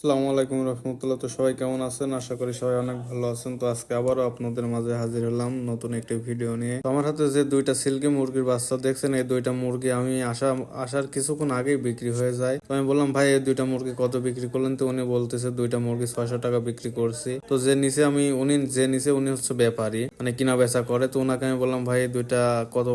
আসসালামু আলাইকুম রহমতুল্লাহ। তো সবাই কেমন আছেন? আশা করি সবাই অনেক ভালো আছেন। তো আজকে আবারও আপনাদের মাঝে হাজির হলাম নতুন একটি ভিডিও নিয়ে। আমার হাতে যে দুইটা সিল্কি মুরগির বাচ্চা দেখছেন, এই দুইটা মুরগি আমি আসা, আসার কিছুক্ষণ আগেই বিক্রি হয়ে যায়। তো আমি বললাম, ভাই, এই দুইটা মুরগি কত বিক্রি করলেন? তো উনি বলতেছে, দুইটা মুরগি ছয়শো টাকা বিক্রি করছি। তো যে নিচে আমি, উনি, যে নিচে উনি হচ্ছে ব্যাপারী মানে কিনা বেচা করে। তো ওনাকে আমি বললাম, ভাই দুইটা কত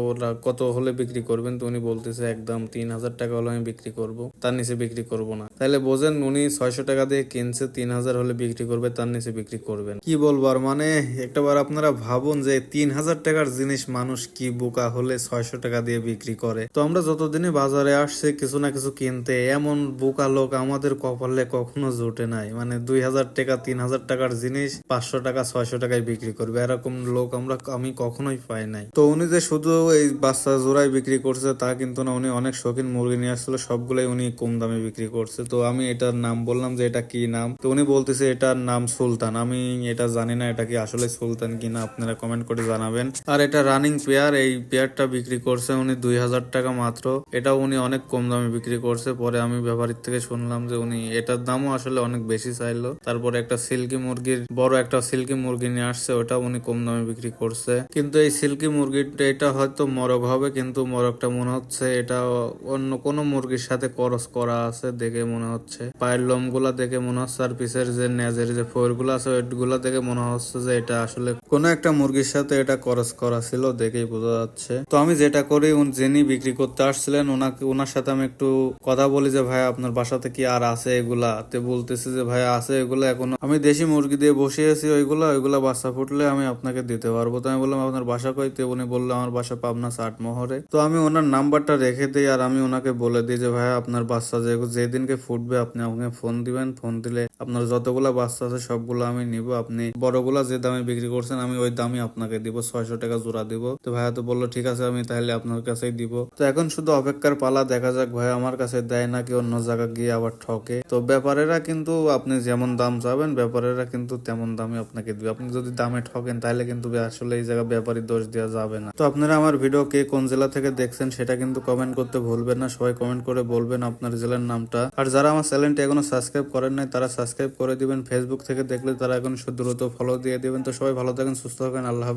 কত হলে বিক্রি করবেন? তো উনি বলতেছে, একদম তিন হাজার টাকা হলে আমি বিক্রি করব। তার নিচে বিক্রি করব না। তাহলে বোঝেন উনি ছয়শো টাকা দিয়ে কিনছে, তিন হাজার হলে বিক্রি করবে, তার নিচে বিক্রি করবেন কি বলব আর মানে একটাবার আপনারা ভাবুন যে তিন হাজার টাকার জিনিস মানুষ কি বোকা হলে ছয়শো টাকা দিয়ে বিক্রি করে। তো আমরা যতদিনই বাজারে আসছে, কিছু না কিছু কিনতে, এমন বোকা লোক আমাদের কপালে কখনো জোটে নাই। মানে দুই হাজার টাকা, তিন হাজার টাকার জিনিস পাঁচশো টাকা, ছয়শো টাকায় বিক্রি করবে। এরকম লোক আমরা, আমি কখনোই পাই নাই। তো উনি যে শুধু এই বাচ্চা জোড়াই বিক্রি করছে, তা কিন্তু না, উনি অনেক শৌখিন মুরগি নিয়ে আসছিল সবগুলাই উনি কম দামে বিক্রি করছে। তো আমি এটার নাম বললাম যে এটা কি নাম? তো উনি বলতেছে এটার নাম সুলতান। আমি এটা জানি না, এটা কি আসলে সুলতান কিনা আপনারা কমেন্ট করে জানাবেন। আর এটা রানিং পেয়ার এই পেয়ারটা বিক্রি করছে উনি দুই হাজার টাকা মাত্র। এটা উনি অনেক কম দামে বিক্রি করছে। পরে আমি ব্যাপারীর থেকে শুনলাম যে উনি এটার দামও আসলে অনেক বেশি চাইলো। তারপরে একটা সিল্কি মুরগির, বড় একটা সিল্কি মুরগি নিয়ে আসছে ওটা উনি কম দামে বিক্রি করছে। কিন্তু এই সিল্কি মুরগিটা, এটা হয়তো মরক হবে, কিন্তু মরকটা মনে হচ্ছে এটা অন্য কোনো মুরগির সাথে করস করা আছে, দেখে মনে হচ্ছে। পায়ের লোমগুলা দেখে মনে হচ্ছে আর পিসের যে নেজের যে ফোরগুলো আছে, ওইগুলা দেখে মনে হচ্ছে যে এটা আসলে কোনো একটা মুরগির সাথে এটা করস করা ছিল দেখেই বোঝা যাচ্ছে। তো আমি যেটা করি যিনি বিক্রি করতে আসছিলেন ওনাকে ওনার সাথে আমি একটু কথা বলি যে, ভাই, আপনার বাসাতে কি আর আছে এগুলা? তে বলতেছে যে, ভাই, আছে এগুলো এখনও। আমি দেশি মুরগি দিয়ে বসিয়েছি ওইগুলা ওইগুলা বাচ্চা ফুটলে আমি আপনাকে দিতে পারব। তো আমি বললাম, আপনার বাসা কইতে উনি বলল, আমার বাসা পাবনা চাটমোহরে তো আমি ওনার নাম্বারটা রেখে দিই আর আমি ওনাকে বলে দিই যে, ভাই, আপনার বাচ্চা যে, যেদিনকে ফুটবে, আপনি আমাকে ফোন দিবেন। ফোন দিলে আপনার যতগুলা বাচ্চা আছে, সবগুলো আমি নিব। আপনি বড়গুলা যে দামে বিক্রি করছেন, আমি ওই দামই আপনাকে দিব, ছয়শো টাকা জোড়া দিব। তো ভাইয়া তো বলল, ঠিক আছে, আমি তাহলে আপনার কাছেই দিব। তো এখন শুধু অপেক্ষার পালা, দেখা যাক ভাই আমার কাছে দেয় নাকি, অন্য জায়গা গিয়ে আবার ঠকে। তো ব্যাপারেরা কিন্তু আপনি যেমন দাম চাবেন, ব্যাপারেরা কিন্তু তেমন দামে আপনাকে দিবে। আপনি যদি দামে ঠকেন, তাহলে কিন্তু আসলে এই জায়গা ব্যাপারী দোষ দেওয়া যাবে না। তো আপনারা আমার ভিডিও কে কোন জেলা থেকে দেখছেন, সেটা কিন্তু কমেন্ট করতে ভুলবেন না। সবাই কমেন্ট করে বলবেন আপনার জেলার নামটা। আর যারা আমার চ্যানেলটি এখনও সাবস্ক্রাইব করেন নাই, তারা সাবস্ক্রাইব করে দিবেন। ফেসবুক থেকে দেখলে তারা এখন দ্রুত ফলো দিয়ে দিবেন। তো সবাই ভালো থাকেন, সুস্থ থাকেন। আল্লাহ।